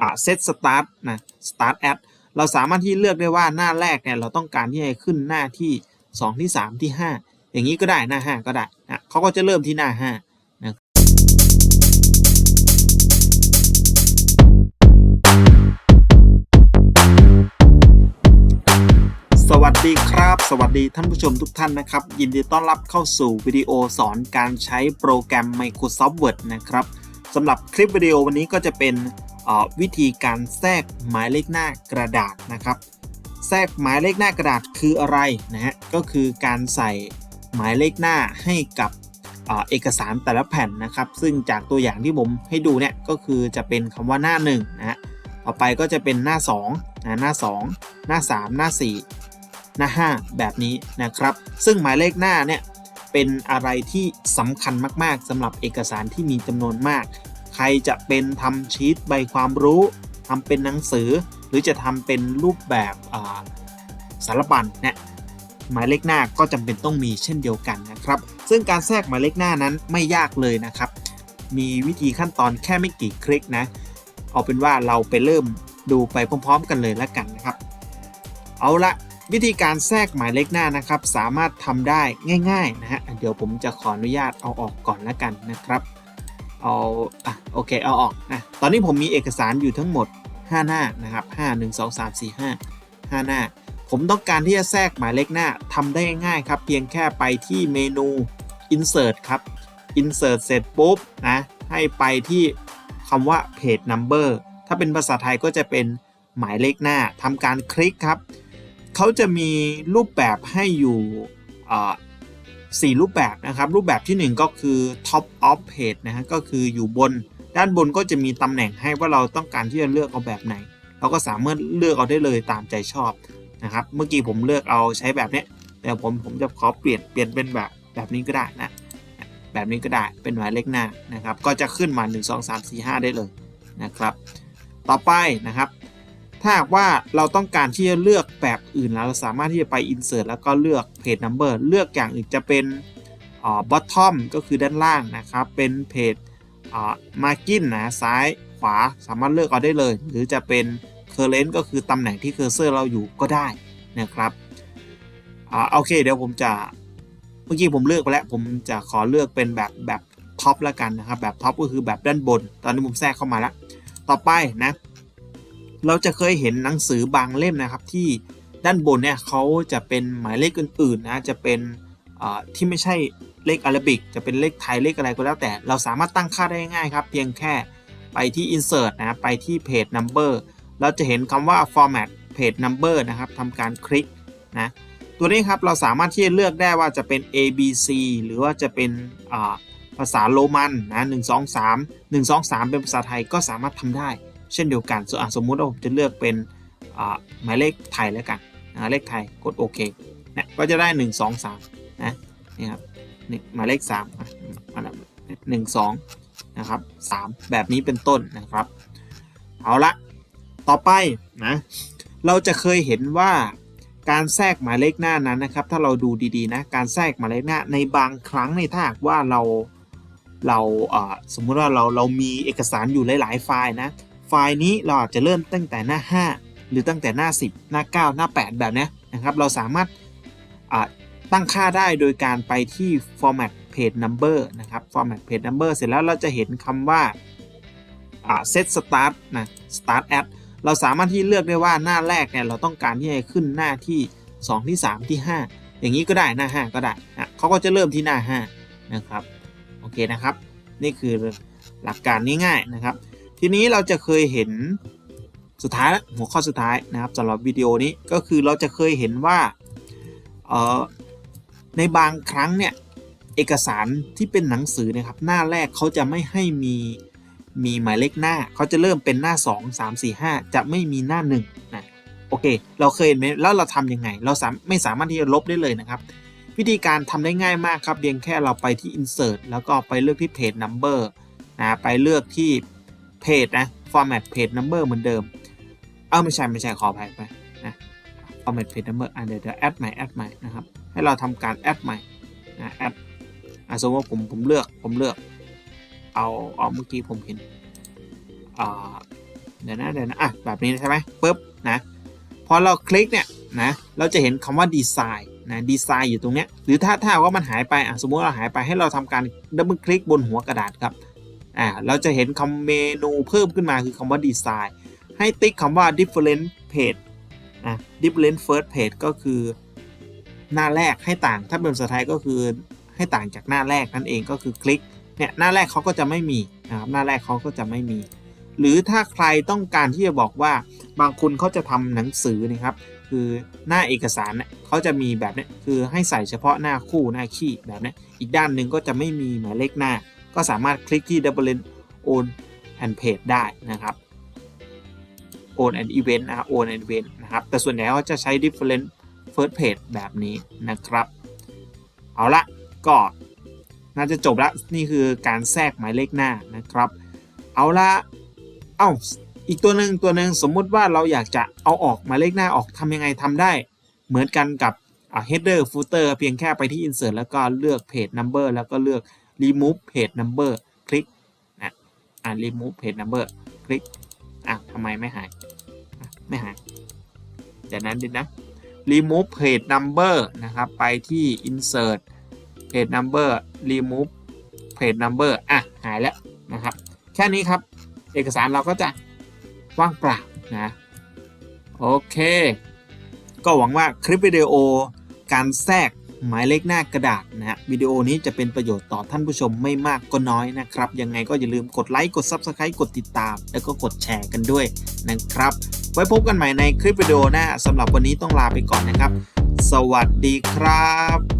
อ่า set start นะ start at เราสามารถที่เลือกได้ว่าหน้าแรกเนี่ยเราต้องการที่จะขึ้นหน้าที่ 2 ที่ 3 ที่ 5 อย่างนี้ก็ได้หน้า 5 ก็ได้นะเขาก็จะเริ่มที่หน้า5นะสวัสดีครับ สวัสดีท่านผู้ชมทุกท่านนะครับ ยินดีต้อนรับเข้าสู่วิดีโอสอนการใช้โปรแกรม Microsoft Word นะครับสำหรับคลิปวิดีโอวันนี้ก็จะเป็น วิธีการแทรกหมายเลขหน้ากระดาษนะครับ แทรกหมายเลขหน้ากระดาษคืออะไรนะฮะก็คือการใส่หมายเลขหน้าให้กับเอ่อเอกสารแต่ละแผ่นนะครับ ซึ่งจากตัวอย่างที่ผมให้ดูเนี่ยก็คือจะเป็นคำว่าหน้า1นะฮะต่อไปก็จะเป็นหน้า2นะหน้า 2 หน้า 3 หน้า 4 หน้า 5 แบบนี้นะครับ ซึ่งหมายเลขหน้าเนี่ยเป็นอะไรที่สำคัญมาก ๆสำหรับเอกสารที่มีจำนวนมาก ใครจะเป็นทำชีตใบความรู้ทำเป็นหนังสือ หรือจะทำเป็นรูปแบบสารบัญเนี่ยหมายเลขหน้าก็จำเป็นต้องมีเช่นเดียวกันนะครับ ซึ่งการแทรกหมายเลขหน้านั้นไม่ยากเลยนะครับ มีวิธีขั้นตอนแค่ไม่กี่คลิกนะ เอาเป็นว่าเราไปเริ่มดูไปพร้อม ๆ กันเลยแล้วกันนะครับ เอาละวิธีการแทรกหมายเลขหน้านะครับ สามารถทำได้ง่าย ๆ นะฮะ เดี๋ยวผมจะขออนุญาตเอาออกก่อนแล้วกันนะครับ เอาอะโอเคเอาออกนะตอนนี้ผมมีเอกสารอยู่ทั้งหมด 5 หน้านะครับ 5 1 2 3 4 5 5 หน้า ผมต้องการที่จะแทรกหมายเลขหน้าทำได้ง่ายครับ เพียงแค่ไปที่เมนู insert ครับ insert เสร็จปุ๊บนะให้ไปที่คำว่า page number ถ้าเป็นภาษาไทยก็จะเป็นหมายเลขหน้าทำการคลิกครับ เขาจะมีรูปแบบให้อยู่ อ่าสี่รูปแบบนะครับ รูปแบบที่ 1 ก็คือ top of page นะฮะก็คืออยู่บน ด้านบนก็จะมีตำแหน่งให้ว่าเราต้องการที่จะเลือกเอาแบบไหน เราก็สามารถเลือกเอาได้เลยตามใจชอบนะครับ เมื่อกี้ผมเลือกเอาใช้แบบนี้แต่ผมผมจะขอเปลี่ยนเปลี่ยนเป็นแบบแบบนี้ก็ได้นะแบบนี้ก็ได้เป็นหมายเลขหน้านะครับ ก็จะขึ้นมา 1 2 3 4 5 ได้เลยนะครับ ต่อไปนะครับ ถ้าหากว่าเราต้องการที่จะเลือกแบบอื่นแล้วเราสามารถที่จะไป insert แล้วก็เลือก page number เลือกอย่างอื่นจะเป็นอ่า bottom ก็คือด้านล่างนะครับ เป็น page อ่า margin นะซ้ายขวาสามารถเลือกเอาได้เลย หรือจะเป็น current ก็คือตำแหน่งที่ cursor เราอยู่ก็ได้นะครับอ่าโอเค เดี๋ยวผมจะเมื่อกี้ผมเลือกไปแล้วผมจะขอเลือกเป็นแบบแบบท็อปแล้วกันนะครับแบบท็อปก็คือแบบด้านบน ตอนนี้ผมแทรกเข้ามาแล้ว ต่อไปนะ เราจะเคยเห็นหนังสือบางเล่มนะครับที่ด้านบนเนี่ยเขาจะเป็นหมายเลขอื่นๆนะจะเป็นที่ไม่ใช่เลขอาราบิก จะเป็นเลขไทยเลขอะไรก็แล้วแต่ เราสามารถตั้งค่าได้ง่ายครับ เพียงแค่ไปที่ insert นะไปที่ page number เราจะเห็นคำว่า format page number นะครับทำการคลิกนะตัวนี้ครับเราสามารถที่จะเลือกได้ว่าจะเป็น A B C หรือว่าจะเป็นภาษาโรมันนะ1 2 3 1 2 3เป็นภาษาไทยก็สามารถทำได้ เช่นเดียวกันสมมุติว่าผมจะเลือกเป็นหมายเลขไทยแล้วกันนะเลขไทยกดโอเคนะก็จะได้ 1 2 3นะนี่ครับหมายเลข3อันดับหนึ่งสองนะครับสามแบบนี้เป็นต้นนะครับ เอาละต่อไปนะเราจะเคยเห็นว่าการแทรกหมายเลขหน้านั้นนะครับ ถ้าเราดูดีๆนะการแทรกหมายเลขหน้าในบางครั้งในถ้าหากว่าเราเราสมมุติว่าเราเรามีเอกสารอยู่หลายๆไฟล์นะ ไฟล์นี้เราอาจจะเริ่มตั้งแต่หน้า 5 หรือตั้งแต่หน้า 10 หน้า 9 หน้า 8 แบบนี้นะครับ เราสามารถตั้งค่าได้โดยการไปที่ format page number นะครับ format page number เสร็จแล้วเราจะเห็นคำว่า set start นะ start at เราสามารถที่เลือกได้ว่าหน้าแรกเนี่ยเราต้องการที่จะขึ้นหน้าที่ 2 ที่ 3 ที่ 5 อย่างนี้ก็ได้หน้า 5 ก็ได้นะเขาก็จะเริ่มที่หน้า 5 นะครับ โอเคนะครับ นี่คือหลักการง่ายๆนะครับ ทีนี้เราจะเคยเห็นสุดท้าย หัวข้อสุดท้ายนะครับสำหรับวิดีโอนี้ก็คือเราจะเคยเห็นว่าเอ่อในบางครั้งเนี่ยเอกสารที่เป็นหนังสือนะครับหน้าแรกเขาจะไม่ให้มีมีหมายเลขหน้าเขาจะเริ่มเป็นหน้า 2 3 4 5 จะไม่มีหน้า1นะโอเค เราเคยเห็นไหมแล้วเราทำยังไง เราสามไม่สามารถที่จะลบได้เลยนะครับ วิธีการทำได้ง่ายมากครับเพียงแค่เราไปที่ insert แล้วก็ไปเลือกที่ page number นะไปเลือกที่ page นะ format page number เหมือนเดิม เอ้าไม่ใช่ไม่ใช่ขออภัยไปนะ format page number อะเดี๋ยวเดี๋ยว add ใหม่ add ใหม่นะครับ ให้เราทำการ add ใหม่นะ add อะสมมติว่าผมผมเลือกผมเลือก เอาเอาเมื่อกี้ผมเห็นอ่าเดี๋ยวนะเดี๋ยวนะอะแบบนี้ใช่ไหมปุ๊บนะพอเราคลิกเนี่ยนะเราจะเห็นคำว่าดีไซน์นะดีไซน์อยู่ตรงเนี้ยหรือถ้าถ้าว่ามันหายไปอะสมมติเราหายไปให้เราทำการดับเบิลคลิกบนหัวกระดาษครับ อ่าเราจะเห็นคำเมนูเพิ่มขึ้นมาคือคำว่าดีไซน์ให้ติ๊กคำว่า different page นะ different first page ก็คือหน้าแรกให้ต่าง ถ้าเป็นภาษาไทยก็คือให้ต่างจากหน้าแรกนั่นเองก็คือคลิกเนี่ยหน้าแรกเขาก็จะไม่มีนะครับหน้าแรกเขาก็จะไม่มี หรือถ้าใครต้องการที่จะบอกว่าบางคนเขาจะทำหนังสือนะครับ คือหน้าเอกสารเนี่ยเขาจะมีแบบเนี้ยคือให้ใส่เฉพาะหน้าคู่หน้าขี้แบบนี้อีกด้านหนึ่งก็จะไม่มีหมายเลขหน้า ก็สามารถคลิกที่ double own and page ได้นะครับ own and event นะ own and event นะครับ แต่ส่วนใหญ่เขาจะใช้ different first page แบบนี้นะครับ เอาละก็น่าจะจบละนี่คือการแทรกหมายเลขหน้านะครับ เอาละเอ้าอีกตัวหนึ่งตัวหนึ่งสมมุติว่าเราอยากจะเอาออกหมายเลขหน้าออกทำยังไงทำได้ เหมือนกันกับ header footer เพียงแค่ไปที่ insert แล้วก็เลือก page number แล้วก็เลือก remove page number คลิกนะอ่า remove page number คลิกอะทำไมไม่หายไม่หายเดี๋ยวนั้นดินะ remove page number นะครับ ไปที่ insert page number remove page number อะ หายแล้วนะครับ แค่นี้ครับ เอกสารเราก็จะว่างเปล่านะ โอเค ก็หวังว่าคลิปวิดีโอการแทรก หมายเลขหน้ากระดาษนะฮะวิดีโอนี้จะเป็นประโยชน์ต่อท่านผู้ชมไม่มากก็น้อยนะครับ ยังไงก็อย่าลืมกดไลค์กด Subscribe กดติดตาม แล้วก็กดแชร์กันด้วยนะครับ ไว้พบกันใหม่ในคลิปวิดีโอหน้าสำหรับวันนี้ต้องลาไปก่อนนะครับ สวัสดีครับ